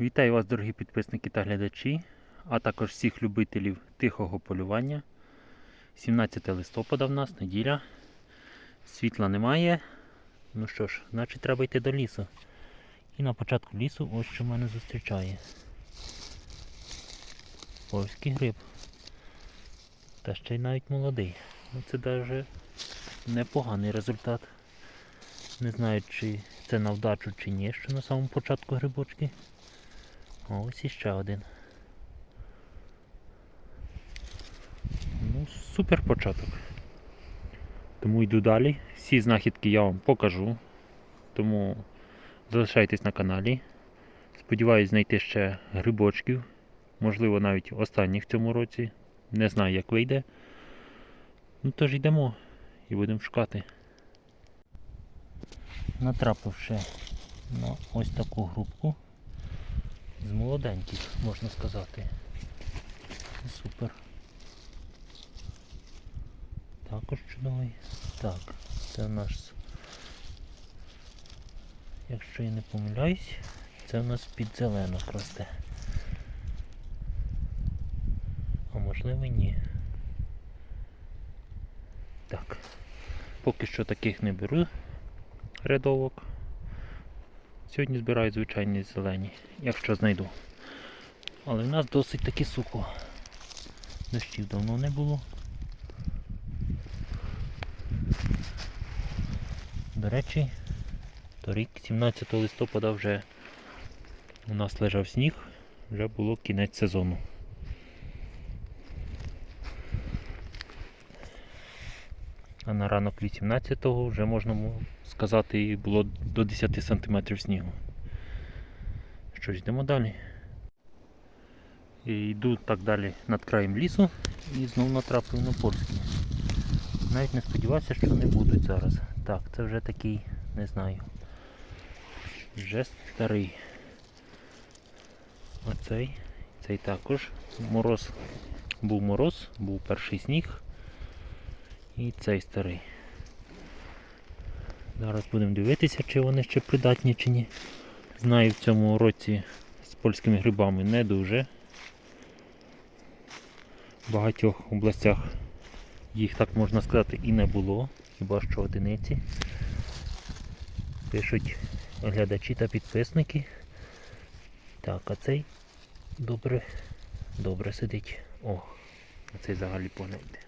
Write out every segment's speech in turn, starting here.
Вітаю вас, дорогі підписники та глядачі, а також всіх любителів тихого полювання. 17 листопада в нас, неділя. Світла немає. Ну що ж, значить треба йти до лісу. І на початку лісу ось що мене зустрічає. Польський гриб. Та ще й навіть молодий. Ну це даже непоганий результат. Не знаю, чи це на вдачу чи ні, що на самому початку грибочки. Ось іще один. Ну, супер початок. Тому йду далі. Всі знахідки я вам покажу. Тому залишайтесь на каналі. Сподіваюсь знайти ще грибочків. Можливо, навіть останніх в цьому році. Не знаю, як вийде. Ну тож йдемо і будемо шукати. Натрапивши на ось таку групку з молоденьких, можна сказати. Супер. Також чудовий. Так, це наш, якщо я не помиляюсь, це у нас під зеленок росте. А можливо ні. Так. Поки що таких не беру рядовок. Сьогодні збираю звичайні зелені, якщо знайду. Але в нас досить таки сухо. Дощів давно не було. До речі, торік, 17 листопада вже у нас лежав сніг, вже було кінець сезону. А на ранок 18-го вже можна мо- сказати і було до 10 см снігу. Що ж, йдемо далі. І йду так далі над краєм лісу і знову натрапив на польський. Навіть не сподівався, що вони будуть зараз. Так, це вже такий, не знаю. Вже старий. Оцей, цей також. Мороз. Був мороз, був перший сніг. І цей старий. Зараз будемо дивитися, чи вони ще придатні чи ні. Знаю, в цьому році з польськими грибами не дуже. В багатьох областях їх, так можна сказати, і не було, хіба що одиниці. Пишуть глядачі та підписники. Так, а цей добре, добре сидить. О, а цей взагалі погляньте.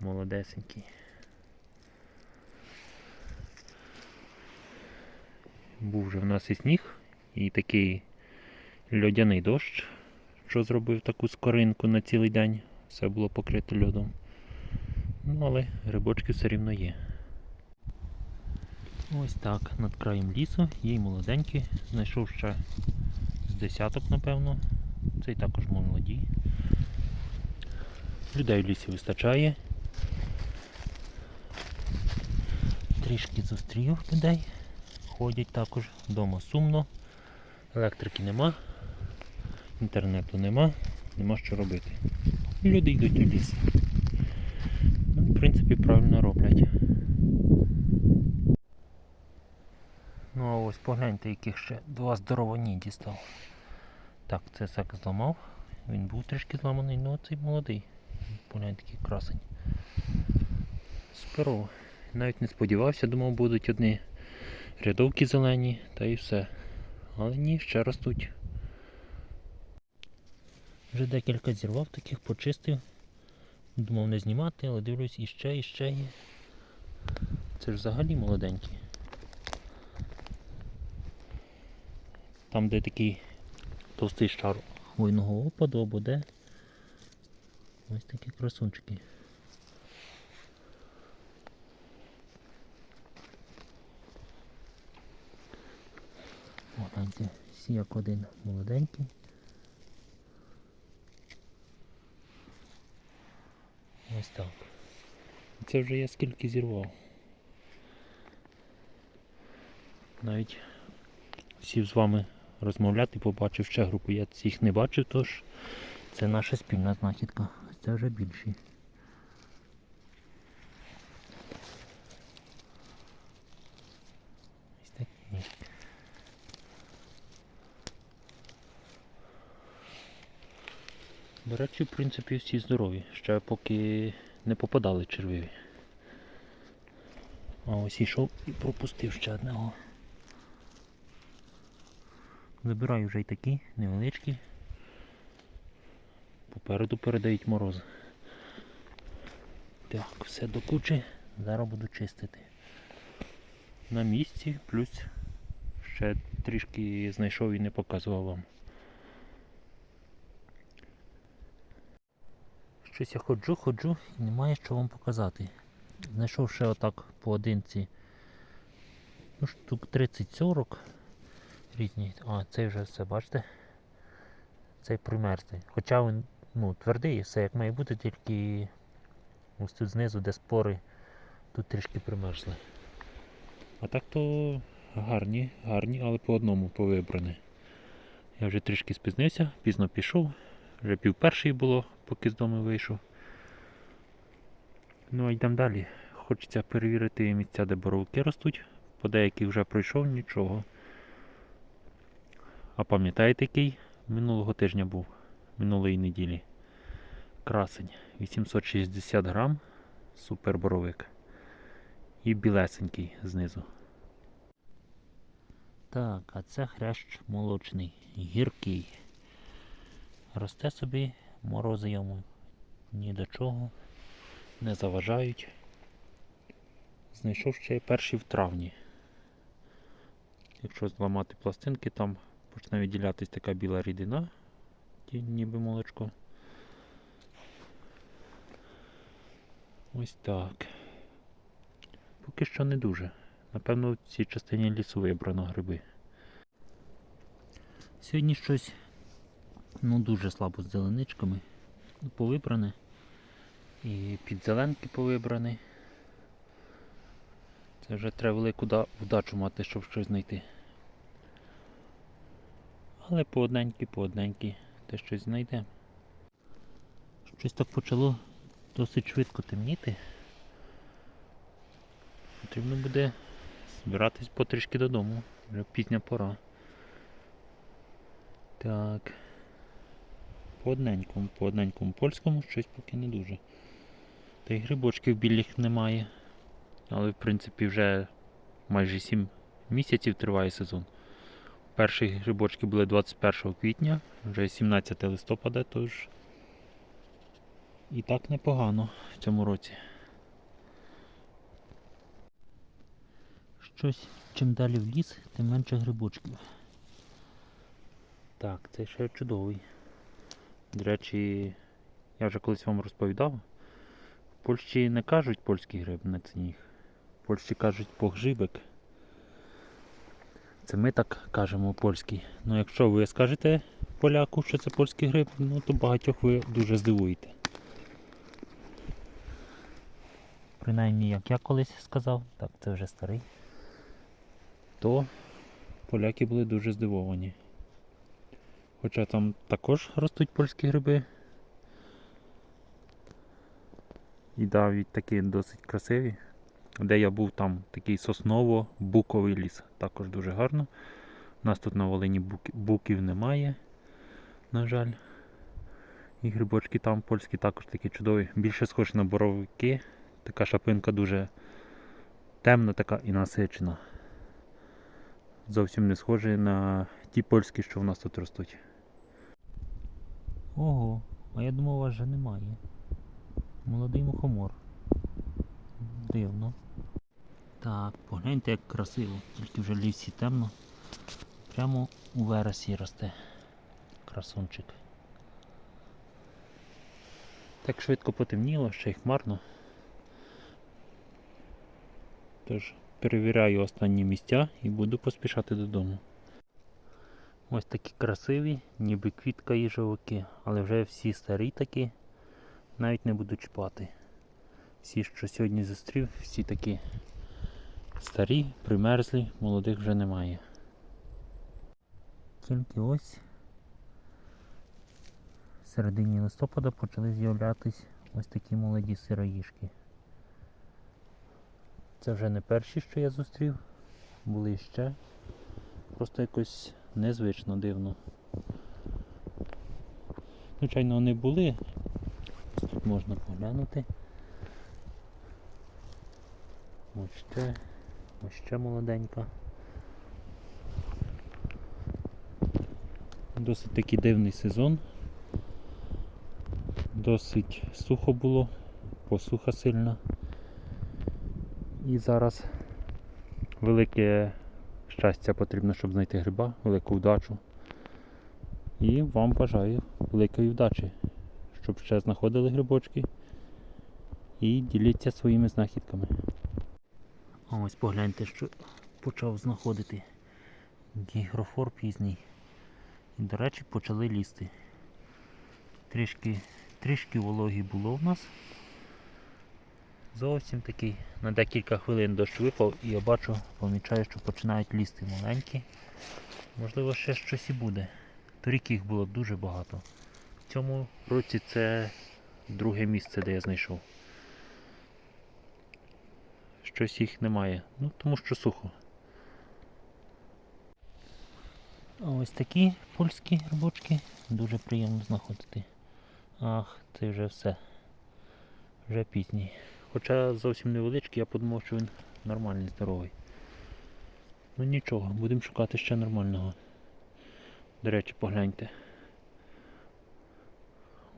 Молодесенький. Був вже в нас і сніг, і такий льодяний дощ, що зробив таку скоринку на цілий день. Все було покрито льодом. Ну, але грибочки все рівно є. Ось так, над краєм лісу, є й молоденькі. Знайшов ще з десяток, напевно. Цей також молоді. Людей в лісі вистачає. Трішки зустрів людей. Ходять також, вдома сумно. Електрики нема, інтернету нема, нема що робити. Люди йдуть у ліс. Ну, в принципі, правильно роблять. Ну а ось погляньте, яких ще два здоровані дістав. Так, це сак зламав. Він був трішки зламаний, ну а цей молодий. Погляньте, який красень. Суперово. Навіть не сподівався, думав будуть одні рядовки зелені та і все. Але ні, ще ростуть. Вже декілька зірвав таких, почистив. Думав не знімати, але дивлюсь іще, іще є. Це ж взагалі молоденькі. Там, де такий товстий шар хвойного опаду або де. Ось такі красунчики. Гляньте, всі як один молоденький. Ось так. Це вже я скільки зірвав. Навіть сів з вами розмовляти, побачив ще групу. Я цих не бачив, тож це наша спільна знахідка. Це вже більші. Ось такі. До речі, в принципі, всі здорові, ще поки не попадали червиві. А ось ішов і пропустив ще одного. Забираю вже й такі невеличкі. Попереду передають мороз. Так, все до кучі. Зараз буду чистити. На місці, плюс ще трішки знайшов і не показував вам. Щось я ходжу, ходжу і немає що вам показати. Знайшов ще отак поодинці. Ну, штук 30-40 різні. А, цей вже все, бачите? Цей примерзлий. Хоча він ну, твердий, все як має бути, тільки ось тут знизу, де спори, тут трішки примерзли. А так то гарні, гарні, але по одному повибрані. Я вже трішки спізнився, пізно пішов, вже пів перший було, поки з дому вийшов. Ну а йдемо далі. Хочеться перевірити місця, де боровики ростуть. По деяких вже пройшов нічого. А пам'ятаєте, який минулого тижня був? Минулої неділі. Красень. 860 грам. Супер боровик. І білесенький знизу. Так, а це хрящ молочний, гіркий. Росте собі, морози йому ні до чого, не заважають. Знайшов ще перший в травні. Якщо зламати пластинки, там почне відділятись така біла рідина, ніби молочко. Ось так. Поки що не дуже. Напевно, в цій частині лісу вибрано гриби. Сьогодні щось ну, дуже слабо з зеленичками. Повибране. І підзеленки повибрані. Це вже треба велику вдачу мати, щоб щось знайти. Але по одненькі, те щось знайде. Щось так почало досить швидко темніти. Потрібно буде збиратись потрішки додому. Вже пізня пора. Так. По одненькому, по одненькому польському щось поки не дуже. Та й грибочків білих немає. Але в принципі вже майже 7 місяців триває сезон. Перші грибочки були 21 квітня, вже 17 листопада, тож і так непогано в цьому році. Щось, чим далі в ліс, тим менше грибочків. Так, це ще чудовий. До речі, я вже колись вам розповідав. В Польщі не кажуть польський гриб на ціні. В Польщі кажуть погжибик. Це ми так кажемо польський. Ну якщо ви скажете поляку, що це польський гриб, ну то багатьох ви дуже здивуєте. Принаймні, як я колись сказав, так це вже старий, то поляки були дуже здивовані. Хоча там також ростуть польські гриби. І навіть такі досить красиві. Де я був, там такий сосново-буковий ліс. Також дуже гарно. У нас тут на Волині буків немає, на жаль. І грибочки там польські також такі чудові. Більше схожі на боровики. Така шапинка дуже темна така і насичена. Зовсім не схожі на ті польські, що в нас тут ростуть. Ого, а я думав, вас вже немає. Молодий мухомор. Дивно. Так, погляньте, як красиво. Тільки вже лісі темно. Прямо у вересі росте. Красунчик. Так швидко потемніло, ще й хмарно. Тож перевіряю останні місця і буду поспішати додому. Ось такі красиві, ніби квітка їжовики, але вже всі старі такі, навіть не буду чіпати. Всі, що сьогодні зустрів, всі такі старі, примерзлі, молодих вже немає. Тільки ось в середині листопада почали з'являтись ось такі молоді сироїшки. Це вже не перші, що я зустрів, були ще. Просто якось незвично дивно. Звичайно, вони були. Тут можна поглянути. Ось ще, ось ще молоденька. Досить такий дивний сезон. Досить сухо було, посуха сильна. І зараз велике щастя потрібно, щоб знайти гриба, велику вдачу. І вам бажаю великої вдачі, щоб ще знаходили грибочки і діліться своїми знахідками. Ось погляньте, що почав знаходити гігрофор пізній. І, до речі, почали лізти. Трішки, трішки вологі було в нас. Зовсім такий. На декілька хвилин дощ випав і я бачу, помічаю, що починають лізти маленькі. Можливо, ще щось і буде. Торік їх було дуже багато. В цьому році це друге місце, де я знайшов. Щось їх немає. Ну, тому що сухо. А ось такі польські грибочки дуже приємно знаходити. Ах, це вже все. Вже пізній. Хоча зовсім невеличкий, я подумав, що він нормальний, здоровий. Ну нічого, будемо шукати ще нормального. До речі, погляньте.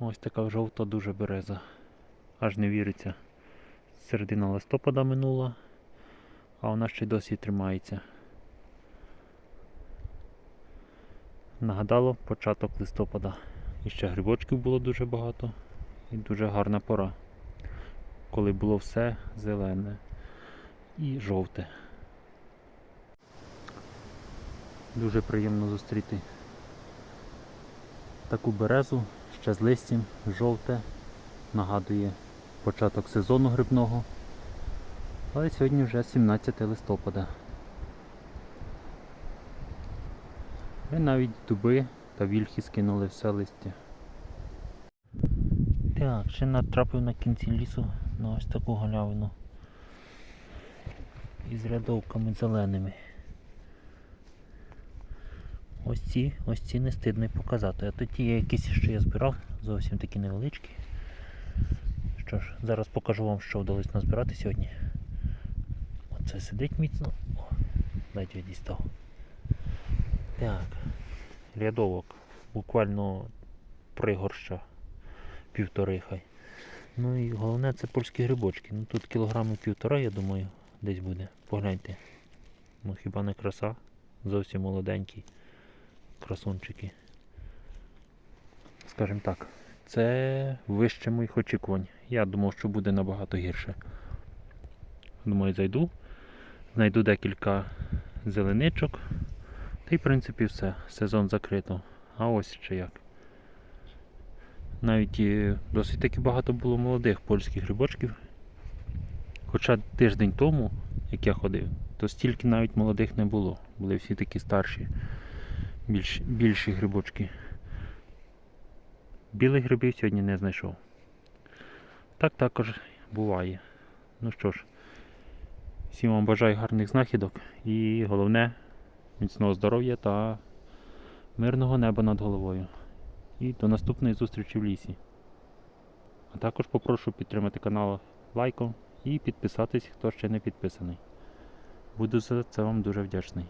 Ось така жовта дуже береза. Аж не віриться. Середина листопада минула, а вона ще й досі тримається. Нагадало початок листопада. І ще грибочків було дуже багато. І дуже гарна пора. Коли було все зелене і жовте. Дуже приємно зустріти таку березу ще з листям, жовте, нагадує початок сезону грибного. Але сьогодні вже 17 листопада. І навіть дуби та вільхи скинули все листя. Так, ще натрапив на кінці лісу на ось таку галявину. Із рядовками зеленими. Ось ці, ось ці не стидно показати. А то ті якісь, що я збирав, зовсім такі невеличкі. Що ж, зараз покажу вам, що вдалося назбирати сьогодні. Оце сидить міцно. О, ледь я дістав. Так, рядовок. Буквально пригорща півтори хай. Ну і головне це польські грибочки. Ну тут кілограми півтора, я думаю, десь буде. Погляньте. Ну хіба не краса? Зовсім молоденький. Красунчики. Скажімо так, це вище моїх очікувань. Я думав, що буде набагато гірше. Думаю, зайду, знайду декілька зеленичок. Та й в принципі все. Сезон закрито. А ось ще як. Навіть досить таки багато було молодих польських грибочків. Хоча тиждень тому, як я ходив, то стільки навіть молодих не було. Були всі такі старші, більш, більші грибочки. Білих грибів сьогодні не знайшов. Так також буває. Ну що ж, всім вам бажаю гарних знахідок і головне міцного здоров'я та мирного неба над головою. І до наступної зустрічі в лісі. А також попрошу підтримати канал лайком і підписатись, хто ще не підписаний. Буду за це вам дуже вдячний.